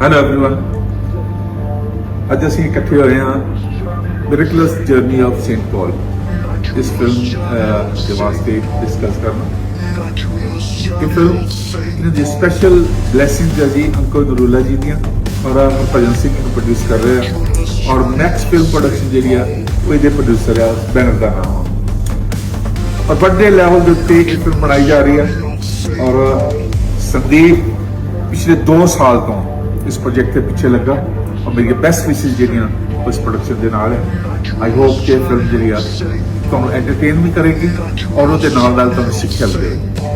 Hello everyone ਅੱਜ ਅਸੀਂ ਇਕੱਠੇ ਹੋਏ ਹਾਂ miracles journey of Saint Paul ਇਸ ਫਿਲਮ ਦੇ ਵਾਸਤੇ ਡਿਸਕਸ ਕਰਨਾ ਕਿ ਫਿਲਮ ਇਹਨਾਂ ਦੀ ਸਪੈਸ਼ਲ ਬਲੇਸਿੰਗਸ ਹੈ ਜੀ ਅੰਕਲ ਨਰੂਲਾ ਜੀ ਦੀਆਂ ਔਰ ਹਰਭਜਨ ਸਿੰਘ ਨੂੰ ਪ੍ਰੋਡਿਊਸ ਕਰ ਰਹੇ ਆ ਔਰ ਨੈਕਸਟ ਫਿਲਮ ਪ੍ਰੋਡਕਸ਼ਨ ਜਿਹੜੀ ਆ ਉਹ ਇਹਦੇ ਪ੍ਰੋਡਿਊਸਰ ਆ ਬੈਨਰ ਦਾ ਨਾਮ ਆ ਔਰ ਵੱਡੇ ਲੈਵਲ ਦੇ ਉੱਤੇ ਇਹ ਫਿਲਮ ਬਣਾਈ ਜਾ ਰਹੀ ਹੈ ਔਰ ਸੰਦੀਪ ਪਿਛਲੇ 2 ਸਾਲ ਤੋਂ ਇਸ ਪ੍ਰੋਜੈਕਟ ਦੇ ਪਿੱਛੇ ਲੱਗਾ ਔਰ ਮੇਰੀਆਂ ਬੈਸਟ ਵਿਸ਼ੇਸ ਜਿਹੜੀਆਂ ਉਸ ਪ੍ਰੋਡਕਸ਼ਨ ਦੇ ਨਾਲ ਹੈ। ਆਈ ਹੋਪ ਕਿ ਫਿਲਮ ਜਿਹੜੀ ਆ ਤੁਹਾਨੂੰ ਐਂਟਰਟੇਨ ਵੀ ਕਰੇਗੀ ਔਰ ਉਹਦੇ ਨਾਲ ਨਾਲ ਤੁਹਾਨੂੰ ਸਿੱਖਿਆ ਮਿਲੇਗੀ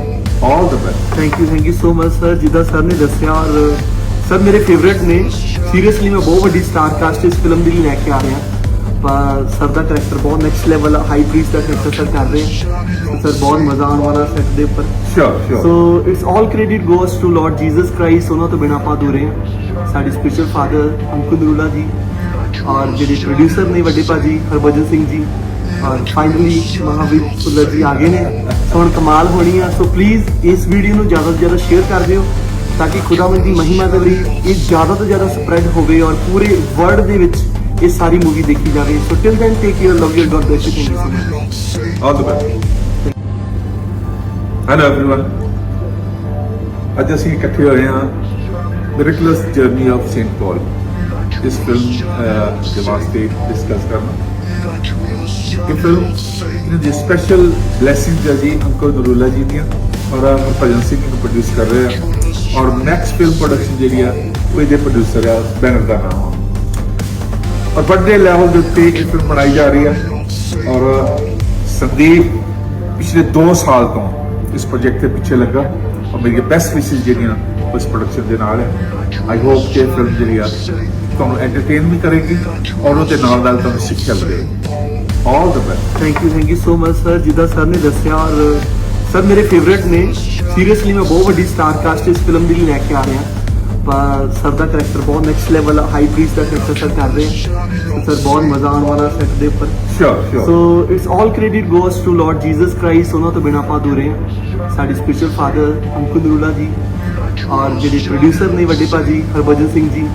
all the best thank you thank you so much sir ਜਿੱਦਾਂ ਸਰ ਨੇ ਦੱਸਿਆ ਔਰ ਸਰ ਮੇਰੇ ਫੇਵਰੇਟ ਨੇ। ਸੀਰੀਅਸਲੀ ਮੈਂ ਬਹੁਤ ਵੱਡੀ ਸਟਾਰ ਕਾਸਟ ਇਸ ਫਿਲਮ ਦੇ ਲਈ ਲੈ ਕੇ ਆ ਰਿਹਾ। ਪਰ ਸਰ ਦਾ ਕਰੈਕਟਰ ਬਹੁਤ ਨੈਕਸਟ ਲੈਵਲ ਹਾਈ ਪ੍ਰੀਸ ਦਾ ਕਰੈਕਟਰ ਸਰ ਕਰ ਰਹੇ ਸਰ ਬਹੁਤ ਮਜ਼ਾ ਆਉਣ ਵਾਲਾ ਸੈਟ ਦੇ ਉੱਪਰ। ਸ਼ੋਰ ਸ਼ੋਰ so it's all credit goes to Lord Jesus Christ ਉਹਨਾਂ ਤੋਂ ਬਿਨਾਂ ਆਪਾਂ ਅਧੂਰੇ ਹਾਂ ਸਾਡੇ ਸਪੈਸ਼ਲ ਫਾਦਰ ਅੰਕੁਲ ਨਰੂਲਾ ਜੀ ਔਰ ਜਿਹੜੇ ਪ੍ਰੋਡਿਊਸਰ ਨੇ ਵੱਡੇ ਭਾਜੀ ਹਰਭਜਨ ਸਿੰਘ ਜੀ ਔਰ ਫਾਈਨਲੀ ਮਹਾਵੀਰ ਭੁੱਲਰ ਜੀ ਆ ਗਏ ਨੇ। ਹੁਣ ਕਮਾਲ ਹੋਣੀ ਆ। ਸੋ ਪਲੀਜ਼ ਇਸ ਵੀਡੀਓ ਨੂੰ ਜ਼ਿਆਦਾ ਤੋਂ ਜ਼ਿਆਦਾ ਸ਼ੇਅਰ ਕਰ ਦਿਓ ਤਾਂ ਕਿ ਖੁਦਾਵੰਦ ਦੀ ਮਹਿਮਾ ਦੇ ਲਈ ਇਹ ਜ਼ਿਆਦਾ ਤੋਂ ਜ਼ਿਆਦਾ ਸਪਰੈਡ ਹੋਵੇ ਔਰ ਪੂਰੇ ਵਰਲਡ ਦੇ ਵਿੱਚ ये सारी मूवी देखी जा रही है so till then take your love your God bless you thank you all the best hello everyone ਅੱਜ ਅਸੀਂ ਇਕੱਠੇ ਹੋਏ ਹਾਂ miracles journey of Saint Paul ਇਸ ਫਿਲਮ ਦੇ ਵਾਸਤੇ ਡਿਸਕਸ ਕਰਨਾ ਇਹ ਫਿਲਮ ਇਹਨਾਂ ਦੀ ਸਪੈਸ਼ਲ ਬਲੇਸਿੰਗਸ ਹੈ ਜੀ ਅੰਕਲ ਦਰੂਲਾ ਜੀ ਦੀਆਂ ਔਰ ਹਰਭਜਨ ਸਿੰਘ ਨੂੰ ਪ੍ਰੋਡਿਊਸ ਕਰ ਰਹੇ ਆ ਔਰ ਮੈਕਸ ਫਿਲਮ ਪ੍ਰੋਡਕਸ਼ਨ ਜਿਹੜੀ ਆ ਉਹ ਇਹਦੇ ਪ੍ਰੋਡਿਊਸਰ ਆ ਬੈਨਰ ਦਾ ਨਾਮ ਆ ਔਰ ਵੱਡੇ ਲੈਵਲ ਦੇ ਉੱਤੇ ਇਹ ਫਿਲਮ ਬਣਾਈ ਜਾ ਰਹੀ ਹੈ ਔਰ ਸੰਦੀਪ ਪਿਛਲੇ 2 ਸਾਲ ਤੋਂ ਇਸ ਪ੍ਰੋਜੈਕਟ ਦੇ ਪਿੱਛੇ ਲੱਗਾ ਔਰ ਮੇਰੀਆਂ ਬੈਸਟ ਵਿਸ਼ੇਸ ਜਿਹੜੀਆਂ ਉਸ ਪ੍ਰੋਡਕਸ਼ਨ ਦੇ ਨਾਲ ਹੈ। ਆਈ ਹੋਪ ਕਿ ਇਹ ਫਿਲਮ ਜਿਹੜੀ ਆ ਤੁਹਾਨੂੰ ਐਂਟਰਟੇਨ ਵੀ ਕਰੇਗੀ ਔਰ ਉਹਦੇ ਨਾਲ ਨਾਲ ਤੁਹਾਨੂੰ ਸਿੱਖਿਆ ਮਿਲੇਗੀ। All the best thank you thank you so much sir ਜਿੱਦਾਂ ਸਰ ਨੇ ਦੱਸਿਆ ਔਰ ਸਰ ਮੇਰੇ ਫੇਵਰੇਟ ਨੇ। ਸੀਰੀਅਸਲੀ ਮੈਂ ਬਹੁਤ ਵੱਡੀ ਸਟਾਰ ਕਾਸਟ ਇਸ ਫਿਲਮ ਦੇ ਲਈ ਲੈ ਕੇ ਆ ਰਿਹਾ। ਪਰ ਸਰ ਦਾ ਕਰੈਕਟਰ ਬਹੁਤ ਨੈਕਸਟ ਲੈਵਲ ਹਾਈ ਪ੍ਰੀਸ ਦਾ ਕਰੈਕਟਰ ਸਰ ਕਰ ਰਹੇ ਸਰ ਬਹੁਤ ਮਜ਼ਾ ਆਉਣ ਵਾਲਾ ਸੈਟ ਦੇ ਉੱਪਰ। ਸ਼ੋਰ ਸ਼ੋਰ so it's all credit goes to Lord Jesus Christ ਉਹਨਾਂ ਤੋਂ ਬਿਨਾਂ ਆਪਾਂ ਅਧੂਰੇ ਹਾਂ ਸਾਡੇ ਸਪੈਸ਼ਲ ਫਾਦਰ ਅੰਕੁਲ ਨਰੂਲਾ ਜੀ ਔਰ ਜਿਹੜੇ ਪ੍ਰੋਡਿਊਸਰ ਨੇ ਵੱਡੇ ਭਾਜੀ ਹਰਭਜਨ ਸਿੰਘ ਜੀ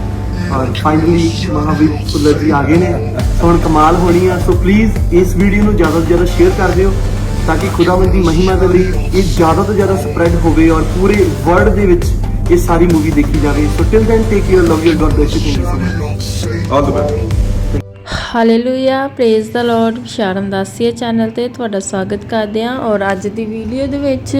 ਔਰ ਫਾਈਨਲੀ ਮਹਾਵੀਰ ਭੁੱਲਰ ਜੀ ਆ ਗਏ ਨੇ। ਸੋ ਹੁਣ ਕਮਾਲ ਹੋਣੀ ਆ। ਸੋ ਪਲੀਜ਼ ਇਸ ਵੀਡੀਓ ਨੂੰ ਜ਼ਿਆਦਾ ਤੋਂ ਜ਼ਿਆਦਾ ਸ਼ੇਅਰ ਕਰ ਦਿਓ ਤਾਂ ਕਿ ਖੁਦਾਵੰਦ ਦੀ ਮਹਿਮਾ ਦੇ ਲਈ ਇਹ ਜ਼ਿਆਦਾ ਤੋਂ ਜ਼ਿਆਦਾ ਸਪਰੈਡ ਹੋਵੇ ਔਰ ਪੂਰੇ ਵਰਲਡ ਦੇ ਵਿੱਚ ਇਹ ਸਾਰੀ ਮੂਵੀ ਦੇਖੀ ਜਾਵੇ। So till then take your love your god bless you thank you so much all the best hallelujah praise the lord ਸ਼ਰਮ ਦਾਸੀਏ ਚੈਨਲ ਤੇ ਤੁਹਾਡਾ ਸਵਾਗਤ ਕਰਦੇ ਹਾਂ ਔਰ ਅੱਜ ਦੀ ਵੀਡੀਓ ਦੇ ਵਿੱਚ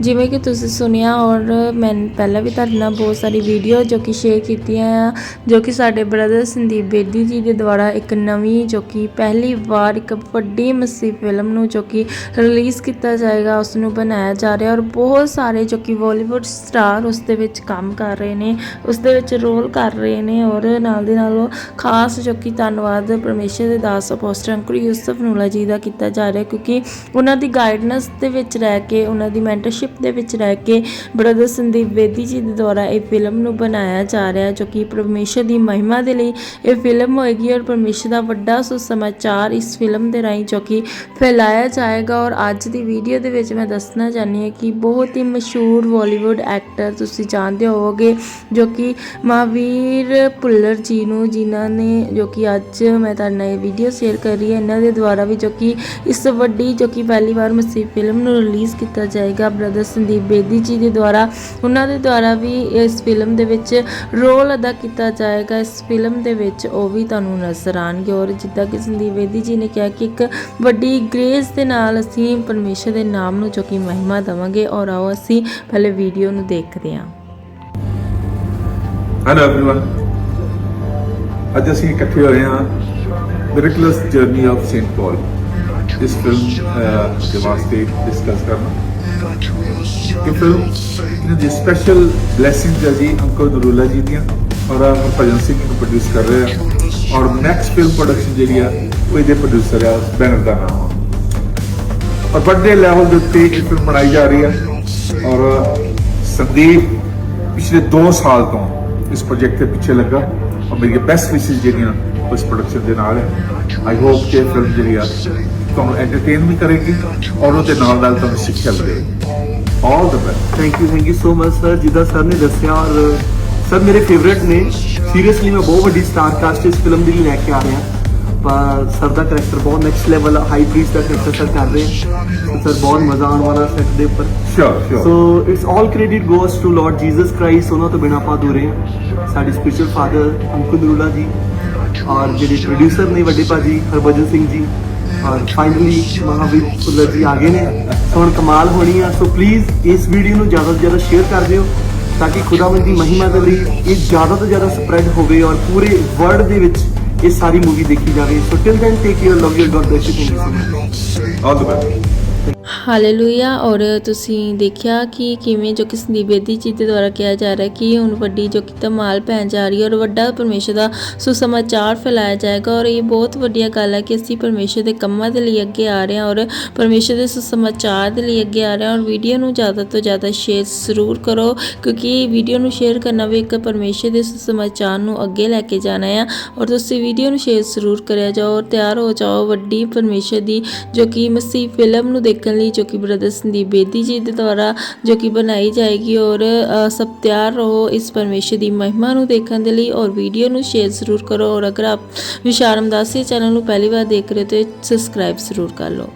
ਜਿਵੇਂ ਕਿ ਤੁਸੀਂ ਸੁਣਿਆ ਔਰ ਮੈਂ ਪਹਿਲਾਂ ਵੀ ਤੁਹਾਡੇ ਨਾਲ ਬਹੁਤ ਸਾਰੀ ਵੀਡੀਓ ਜੋ ਕਿ ਸ਼ੇਅਰ ਕੀਤੀਆਂ ਆ, ਜੋ ਕਿ ਸਾਡੇ ਬ੍ਰਦਰ ਸੰਦੀਪ ਬੇਦੀ ਜੀ ਦੇ ਦੁਆਰਾ ਇੱਕ ਨਵੀਂ ਜੋ ਕਿ ਪਹਿਲੀ ਵਾਰ ਇੱਕ ਵੱਡੀ ਮਸੀ ਫਿਲਮ ਨੂੰ ਜੋ ਕਿ ਰਿਲੀਜ਼ ਕੀਤਾ ਜਾਏਗਾ ਉਸ ਨੂੰ ਬਣਾਇਆ ਜਾ ਰਿਹਾ ਔਰ ਬਹੁਤ ਸਾਰੇ ਜੋ ਕਿ ਬਾਲੀਵੁੱਡ ਸਟਾਰ ਉਸ ਦੇ ਵਿੱਚ ਕੰਮ ਕਰ ਰਹੇ ਨੇ, ਉਸ ਦੇ ਵਿੱਚ ਰੋਲ ਕਰ ਰਹੇ ਨੇ ਔਰ ਨਾਲ ਦੇ ਨਾਲ ਉਹ ਖਾਸ ਜੋ ਕਿ ਧੰਨਵਾਦ ਪਰਮੇਸ਼ਰ ਦੇ ਦਾਸ ਅਪੋਸਟਲ ਅੰਕੁਰ ਯੂਸਫ ਨੂਲਾ ਜੀ ਦਾ ਕੀਤਾ ਜਾ ਰਿਹਾ ਕਿਉਂਕਿ ਉਹਨਾਂ ਦੀ ਗਾਈਡਨੈਂਸ ਦੇ ਵਿੱਚ ਰਹਿ ਕੇ, ਉਹਨਾਂ ਦੀ ਮੈਂਟਰਸ਼ਿਪ ਦੇ ਵਿੱਚ ਰਹਿ ਕੇ ਬ੍ਰਦਰ ਸੰਦੀਪ ਵੇਦੀ ਜੀ ਦੇ ਦੁਆਰਾ ਇਹ ਫਿਲਮ ਨੂੰ ਬਣਾਇਆ ਜਾ ਰਿਹਾ ਜੋ ਕਿ ਪਰਮੇਸ਼ਰ ਦੀ ਮਹਿਮਾ ਦੇ ਲਈ ਇਹ ਫਿਲਮ ਹੋਏਗੀ ਔਰ ਪਰਮੇਸ਼ਰ ਦਾ ਵੱਡਾ ਸੁਸਮਾਚਾਰ ਇਸ ਫਿਲਮ ਦੇ ਰਾਹੀਂ ਜੋ ਕਿ ਫੈਲਾਇਆ ਜਾਏਗਾ ਔਰ ਅੱਜ ਦੀ ਵੀਡੀਓ ਦੇ ਵਿੱਚ ਮੈਂ ਦੱਸਣਾ ਚਾਹੁੰਦੀ ਹਾਂ ਕਿ ਬਹੁਤ ਹੀ ਮਸ਼ਹੂਰ ਬਾਲੀਵੁੱਡ ਐਕਟਰ ਤੁਸੀਂ ਜਾਣਦੇ ਹੋਵੋਗੇ ਜੋ ਕਿ ਮਹਾਵੀਰ ਭੁੱਲਰ ਜੀ ਨੂੰ ਜਿਨ੍ਹਾਂ ਨੇ ਜੋ ਕਿ ਅੱਜ ਮੈਂ ਤੁਹਾਡੇ ਨਾਲ ਇਹ ਵੀਡੀਓ ਸ਼ੇਅਰ ਕਰ ਰਹੀ ਹਾਂ ਇਹਨਾਂ ਦੇ ਦੁਆਰਾ ਵੀ ਜੋ ਕਿ ਇਸ ਵੱਡੀ ਜੋ ਕਿ ਪਹਿਲੀ ਵਾਰ ਮਸੀਹ ਫਿਲਮ ਨੂੰ ਰਿਲੀਜ਼ ਕੀਤਾ ਜਾਏਗਾ ਬ੍ਰਦਰ ਸੰਦੀਪ ਬੇਦੀ ਜੀ ਦੇ ਦੁਆਰਾ ਉਹਨਾਂ ਦੇ ਦੁਆਰਾ ਵੀ ਇਸ ਫਿਲਮ ਦੇ ਵਿੱਚ ਰੋਲ ਅਦਾ ਕੀਤਾ ਜਾਏਗਾ ਇਸ ਫਿਲਮ ਦੇ ਵਿੱਚ ਉਹ ਵੀ ਤੁਹਾਨੂੰ ਨਜ਼ਰ ਆਣਗੇ ਔਰ ਜਿੱਦਾਂ ਕਿ ਸੰਦੀਪ ਬੇਦੀ ਜੀ ਨੇ ਕਿਹਾ ਕਿ ਇੱਕ ਵੱਡੀ ਗ੍ਰੇਸ ਦੇ ਨਾਲ ਅਸੀਂ ਪਰਮੇਸ਼ਰ ਦੇ ਨਾਮ ਨੂੰ ਜੋ ਕਿ ਮਹਿਮਾ ਦੇਵਾਂਗੇ ਔਰ ਆਓ ਅਸੀਂ ਪਹਿਲੇ ਵੀਡੀਓ ਨੂੰ ਦੇਖਦੇ ਹਾਂ ਹੈਲੋ एवरीवन ਅੱਜ ਅਸੀਂ ਇਕੱਠੇ ਹੋਏ ਹਾਂ miracles journey of saint Paul ਇਸ ਫਿਲਮ ਦੇ ਵਾਸਤੇ ਡਿਸਕਸ ਕਰਨਾ ਕਿ ਫਿਲਮ ਦੀ ਸਪੈਸ਼ਲ ਬਲੇਸਿੰਗਸ ਹੈ ਜੀ ਅੰਕਲ ਨਰੂਲਾ ਜੀ ਦੀਆਂ ਔਰ ਹਰਭਜਨ ਸਿੰਘ ਨੂੰ ਪ੍ਰੋਡਿਊਸ ਕਰ ਰਹੇ ਆ ਔਰ ਨੈਕਸਟ ਫਿਲਮ ਪ੍ਰੋਡਕਸ਼ਨ ਜਿਹੜੀ ਆ ਉਹ ਇਹਦੇ ਪ੍ਰੋਡਿਊਸਰ ਆ ਬੈਨਰ ਦਾ ਨਾਮ ਆ ਔਰ ਵੱਡੇ ਲੈਵਲ ਦੇ ਉੱਤੇ ਇਹ ਫਿਲਮ ਬਣਾਈ ਜਾ ਰਹੀ ਹੈ ਔਰ ਸੰਦੀਪ ਪਿਛਲੇ 2 ਸਾਲ ਤੋਂ ਇਸ ਪ੍ਰੋਜੈਕਟ ਦੇ ਪਿੱਛੇ ਲੱਗਾ ਔਰ ਮੇਰੀਆਂ ਬੈਸਟ ਵਿਸ਼ੇਸ ਜਿਹੜੀਆਂ ਉਸ ਪ੍ਰੋਡਕਸ਼ਨ ਦੇ ਨਾਲ ਹੈ। ਆਈ ਹੋਪ ਕਿ ਫਿਲਮ ਜਿਹੜੀ ਆ ਤੁਹਾਨੂੰ ਐਂਟਰਟੇਨ ਵੀ ਕਰੇਗੀ ਔਰ ਉਹਦੇ ਨਾਲ ਨਾਲ ਤੁਹਾਨੂੰ ਸਿੱਖਿਆ ਮਿਲੇਗੀ। All the best thank you thank you so much sir ਜਿੱਦਾਂ ਸਰ ਨੇ ਦੱਸਿਆ ਔਰ ਸਰ ਮੇਰੇ ਫੇਵਰਿਟ ਨੇ। ਸੀਰੀਅਸਲੀ ਮੈਂ ਬਹੁਤ ਵੱਡੀ ਸਟਾਰ ਕਾਸਟ ਇਸ ਫਿਲਮ ਦੇ ਲੈ ਕੇ ਆ ਰਿਹਾ। ਪਰ ਸਰ ਦਾ ਕਰੈਕਟਰ ਬਹੁਤ ਨੈਕਸਟ ਲੈਵਲ ਹਾਈ ਪ੍ਰੀਸ ਦਾ ਕਰੈਕਟਰ ਸਰ ਕਰ ਰਹੇ ਸਰ ਬਹੁਤ ਮਜ਼ਾ ਆਉਣ ਵਾਲਾ ਸੈਟ ਦੇ ਉੱਪਰ। Sure, sure. So it's all credit goes to lord Jesus Christ ਉਹਨਾਂ ਤੋਂ ਬਿਨਾਂ ਆਪਾਂ ਹਾਂ ਸਾਡੇ ਸਪੈਸ਼ਲ ਫਾਦਰ ਅੰਕੁਲ ਨਰੂਲਾ ਜੀ। ਔਰ ਜਿਹੜੇ ਪ੍ਰੋਡਿਊਸਰ ਨੇ ਵੱਡੇ ਭਾਜੀ ਹਰਭਜਨ ਸਿੰਘ ਜੀ, ਔਰ ਫਾਈਨਲੀ ਮਹਾਵੀਰ ਭੁੱਲਰ ਜੀ ਆ ਗਏ ਨੇ। ਸੋ ਹੁਣ ਕਮਾਲ ਹੋਣੀ ਆ। ਸੋ ਪਲੀਜ਼ ਇਸ ਵੀਡੀਓ ਨੂੰ ਜ਼ਿਆਦਾ ਤੋਂ ਜ਼ਿਆਦਾ ਸ਼ੇਅਰ ਕਰ ਦਿਓ, ਤਾਂ ਕਿ ਖੁਦਾਵੰਦ ਦੀ ਮਹਿਮਾ ਦੇ ਲਈ ਇਹ ਜ਼ਿਆਦਾ ਤੋਂ ਜ਼ਿਆਦਾ ਸਪਰੈਡ ਹੋਵੇ ਔਰ ਪੂਰੇ ਵਰਲਡ ਦੇ ਵਿੱਚ ਇਹ ਸਾਰੀ ਮੂਵੀ ਦੇਖੀ ਜਾਵੇ। So till then take care love you god bless you thank you so much All. Hallelujah ਔਰ ਤੁਸੀਂ ਦੇਖਿਆ ਕਿ ਕਿਵੇਂ ਜੋ ਕਿ ਸੰਦੀਪ ਬੇਦੀ ਜੀ ਦੇ ਦੁਆਰਾ ਕਿਹਾ ਜਾ ਰਿਹਾ ਕਿ ਹੁਣ ਵੱਡੀ ਜੋ ਕਿ ਧਮਾਲ ਪੈਣ ਜਾ ਰਹੀ ਹੈ ਔਰ ਵੱਡਾ ਪਰਮੇਸ਼ਰ ਦਾ ਸੁਸਮਾਚਾਰ ਫੈਲਾਇਆ ਜਾਏਗਾ ਔਰ ਇਹ ਬਹੁਤ ਵੱਡੀ ਗੱਲ ਹੈ ਕਿ ਅਸੀਂ ਪਰਮੇਸ਼ਰ ਦੇ ਕੰਮਾਂ ਦੇ ਲਈ ਅੱਗੇ ਆ ਰਹੇ ਹਾਂ ਔਰ ਪਰਮੇਸ਼ਰ ਦੇ ਸੁਸਮਾਚਾਰ ਦੇ ਲਈ ਅੱਗੇ ਆ ਰਹੇ ਹਾਂ ਔਰ ਵੀਡੀਓ ਨੂੰ ਜ਼ਿਆਦਾ ਤੋਂ ਜ਼ਿਆਦਾ ਸ਼ੇਅਰ ਜ਼ਰੂਰ ਕਰੋ ਕਿਉਂਕਿ ਵੀਡੀਓ ਨੂੰ ਸ਼ੇਅਰ ਕਰਨਾ ਵੀ ਇੱਕ ਪਰਮੇਸ਼ਰ ਦੇ ਸੁਸਮਾਚਾਰ ਨੂੰ ਅੱਗੇ ਲੈ ਕੇ ਜਾਣਾ ਹੈ ਔਰ ਤੁਸੀਂ ਵੀਡੀਓ ਨੂੰ ਸ਼ੇਅਰ ਜ਼ਰੂਰ ਕਰਿਆ ਜਾਓ ਔਰ ਤਿਆਰ ਹੋ ਜਾਓ ਵੱਡੀ ਪਰਮੇਸ਼ਰ ਦੀ ਜੋ ਕਿ ਮਸੀਹ ਫਿਲਮ ਨੂੰ ਦੇਖਣ ਲਈ ਜੋ ਕਿ ਬ੍ਰਦਰ ਸੰਦੀਪ ਬੇਦੀ ਜੀ ਦੇ ਦੁਆਰਾ ਜੋ ਕਿ ਬਣਾਈ ਜਾਏਗੀ ਔਰ ਸਭ ਤਿਆਰ ਰਹੋ ਇਸ ਪਰਮੇਸ਼ਰ ਦੀ ਮਹਿਮਾ ਨੂੰ ਦੇਖਣ ਦੇ ਲਈ ਔਰ ਵੀਡੀਓ ਨੂੰ ਸ਼ੇਅਰ ਜ਼ਰੂਰ ਕਰੋ ਔਰ ਅਗਰ ਆਪ ਵਿਸ਼ਾਰਮ ਦਾਸੀ ਚੈਨਲ ਨੂੰ ਪਹਿਲੀ ਵਾਰ ਦੇਖ ਰਹੇ ਹੋ ਤਾਂ ਸਬਸਕ੍ਰਾਈਬ ਜ਼ਰੂਰ ਕਰ ਲਓ।